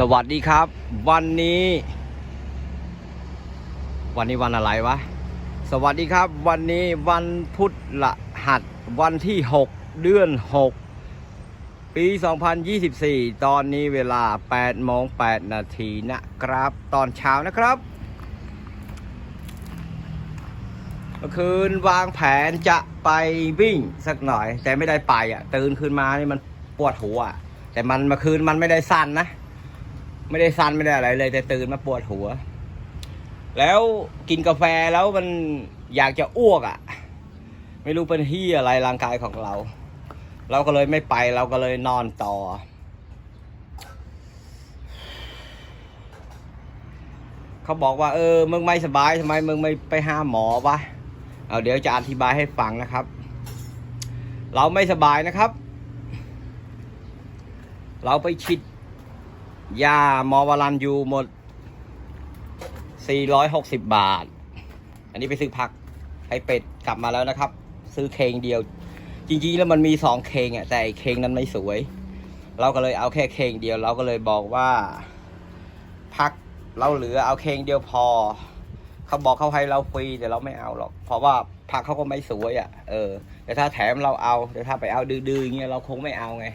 สวัสดีครับ วันนี้ วันนี้วันอะไรวะ สวัสดีครับ วันนี้วันพุธละหัสวันที่ 6 เดือน 6 ปี 2024 ตอนนี้เวลา8โมง8นาทีนะครับ ตอนเช้านะครับเมื่อคืนวางแผนจะไปวิ่งสักหน่อย แต่ไม่ได้ไปอะ ตื่นขึ้นมานี่มันปวดหัวอะแต่มันเมื่อคืนมันไม่ได้สั่นนะ ไม่ได้สั่นไม่ได้อะไรเลยแต่ตื่นมาปวดหัว แล้วกินกาแฟแล้วมันอยากจะอ้วกอะ่ะ ไม่รู้เป็นที่อะไรร่างกายของเรา เราก็เลยไม่ไปเราก็เลยนอนต่อ เขาบอกว่า เออมึงไม่สบายทำไมมึงไม่ไปหาหมอวะเอาเดี๋ยวจะอธิบายให้ฟังนะครับ เราไม่สบายนะครับ เราไปฉีด ยามอวารันยูหมด 460 บาท อันนี้ไปซื้อผักให้เป็ดกลับมาแล้วนะครับ ซื้อเคงเดียว จริงๆแล้วมันมีสองเคงอะแต่เคงนั้นไม่สวย เราก็เลยเอาแค่เคงเดียว เราก็เลยบอกว่าพักเราเหลือเอาเคงเดียวพอ เขาบอกเขาให้เราฟรีแต่เราไม่เอาหรอก เพราะว่าพักเขาก็ไม่สวยอะ เออ แต่ถ้าแถมเราเอา แต่ถ้าไปเอาดื้อๆอย่างเงี้ยเราคงไม่เอาไง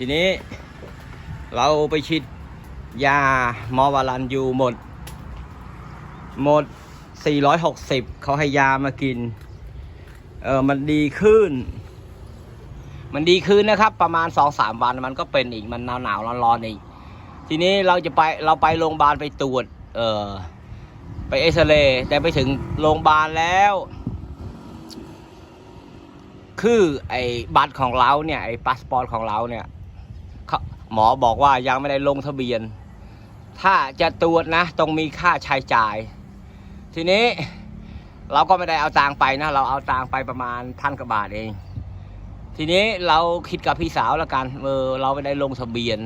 ทีนี้ เราไปฉีดยามอวารันยูหมด หมด 460 เขาให้ยามากิน เออมันดีขึ้น มันดีขึ้นนะครับ ประมาณ 2-3 วันมันก็เป็นอีกมันหนาวหนาวร้อนๆอีก ทีนี้เราจะไปเราไปโรงพยาบาลไปตรวจ เออไปเอ็กซเรย์แต่ไปถึงโรงพยาบาลแล้ว คือไอ้บัตรของเราเนี่ย ไอ้พาสปอร์ตของเราเนี่ย หมอบอกว่ายังไม่ได้ลงทะเบียน ถ้าจะตรวจนะต้องมีค่าใช้จ่าย ทีนี้เราก็ไม่ได้เอาตังไปนะ เราเอาตังไปประมาณพันกว่าบาทเอง ทีนี้เราคิดกับพี่สาวแล้วกันเออเราไม่ได้ลงทะเบียน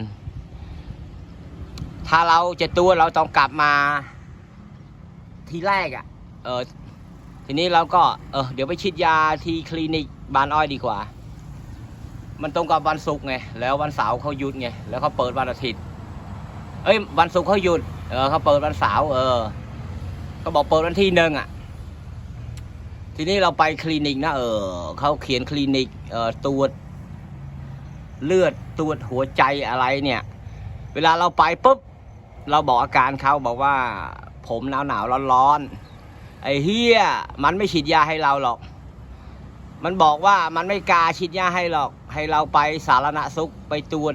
ถ้าเราจะตรวจเราต้องกลับมาทีแรกอะ่ะ เออทีนี้เราก็เออเดี๋ยวไปฉีดยาที่คลินิกบานอ้อยดีกว่า มันตรงกับวันศุกร์ไงแล้ววันเสาร์เขาหยุดไงแล้วเขาเปิดวันอาทิตย์เอ้ยวันศุกร์เขาหยุดเออเขาเปิดวันเสาร์เออเขาบอกเปิดวันที่หนึ่งอะ ทีนี้เราไปคลินิกนะเออเขาเขียนคลินิกเอ่อตรวจเลือดตรวจหัวใจอะไรเนี่ย เวลาเราไปปุ๊บเราบอกอาการเขาบอกว่า ผมหนาวหนาวร้อนร้อนไอ้เฮียมันไม่ฉีดยาให้เราหรอก มันบอกว่ามันไม่กาฉีดยาให้หรอก ให้เราไปสารณสุขไปตรวจ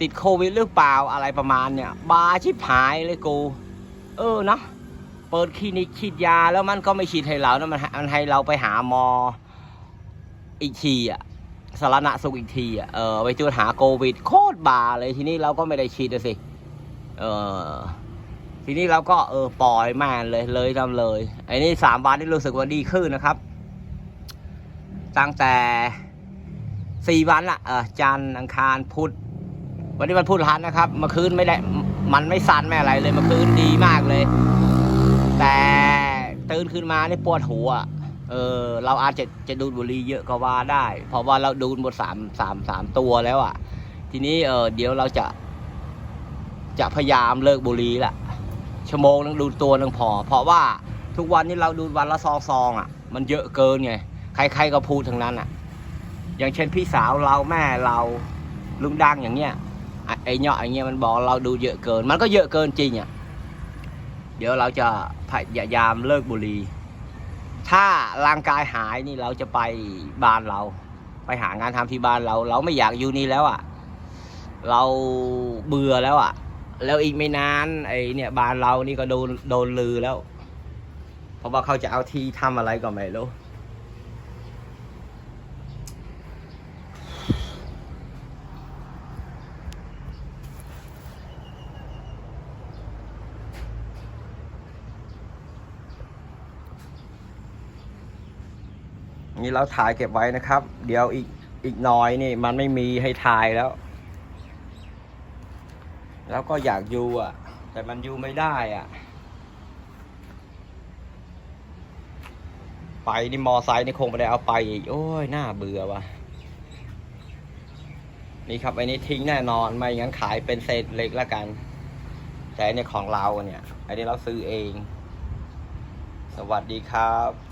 ติดโควิดหรือเปล่าอะไรประมาณเนี่ย บาชิบหายเลยกู เออเนาะเปิดคลินิกฉีดยาแล้วมันก็ไม่ฉีดให้เรานะมันมันให้เราไปหาหมออีกทีอะสารณสุขอีกทีอะเออไปตรวจหาโควิดโคตรบาเลยทีนี้เราก็ไม่ได้ฉีดสิเออทีนี้เราก็เออปล่อยแม่นเลยเลยทำเลยไอ้นี่สามวันนี่รู้สึกว่าดีขึ้นนะครับ ตั้งแต่ สี่วันละเออจันทร์อังคารพุธวันนี้วันพุธหันนะครับเมื่อคืนไม่ได้ มันไม่สั่นไม่อะไรเลยเมื่อคืนดีมากเลย แต่ตื่นขึ้นมานี่ปวดหัวเออเราอาจจะจะดูดบุหรี่เยอะก็ว่าได้ เพราะว่าเราดูดหมดสามสามสามตัวแล้วอะ่ะ ทีนี้เออเดี๋ยวเราจะ จะพยายามเลิกบุหรี่ละชั่วโมงนึงดูดตัวนึงพอ เพราะว่าทุกวันนี้เราดูดวันละซองซองๆอะ มันเยอะเกินไงใครๆก็พูดทั้งนั้นอะ อย่างเช่นพี่สาวเราแม่เราลุงดังอย่างเงี้ยไอ้เนาะอย่างเงี้ยมันบอกเราดูเยอะเกิน มันก็เยอะเกินจริงอะเดี๋ยวเราจะพยายามเลิกบุหรี่ถ้าร่างกายหายนี่เราจะไปบ้านเรา ไปหางานทำที่บ้านเรา เราไม่อยากอยู่นี่แล้วอะ เราเบื่อแล้วอะ แล้วอีกไม่นานไอ้เนี่ยบ้านเรานี่ก็โดนโดนลือแล้ว เพราะว่าเขาจะเอาที่ทำอะไรก็ไม่รู้ นี่เราถ่ายเก็บไว้นะครับ เดี๋ยวอีกอีกน้อยนี่ มันไม่มีให้ถ่ายแล้ว แล้วก็อยากอยู่อะ แต่มันอยู่ไม่ได้อะ ไปนี่มอไซค์นี่คงไม่ได้เอาไปอีกโอ้ยน่าเบื่อว่ะนี่ครับไอ้นี่ทิ้งแน่นอนไม่งั้นขายเป็นเศษเล็กแล้วกัน แต่อันนี่ของเราเนี่ยอันนี้เราซื้อเอง สวัสดีครับ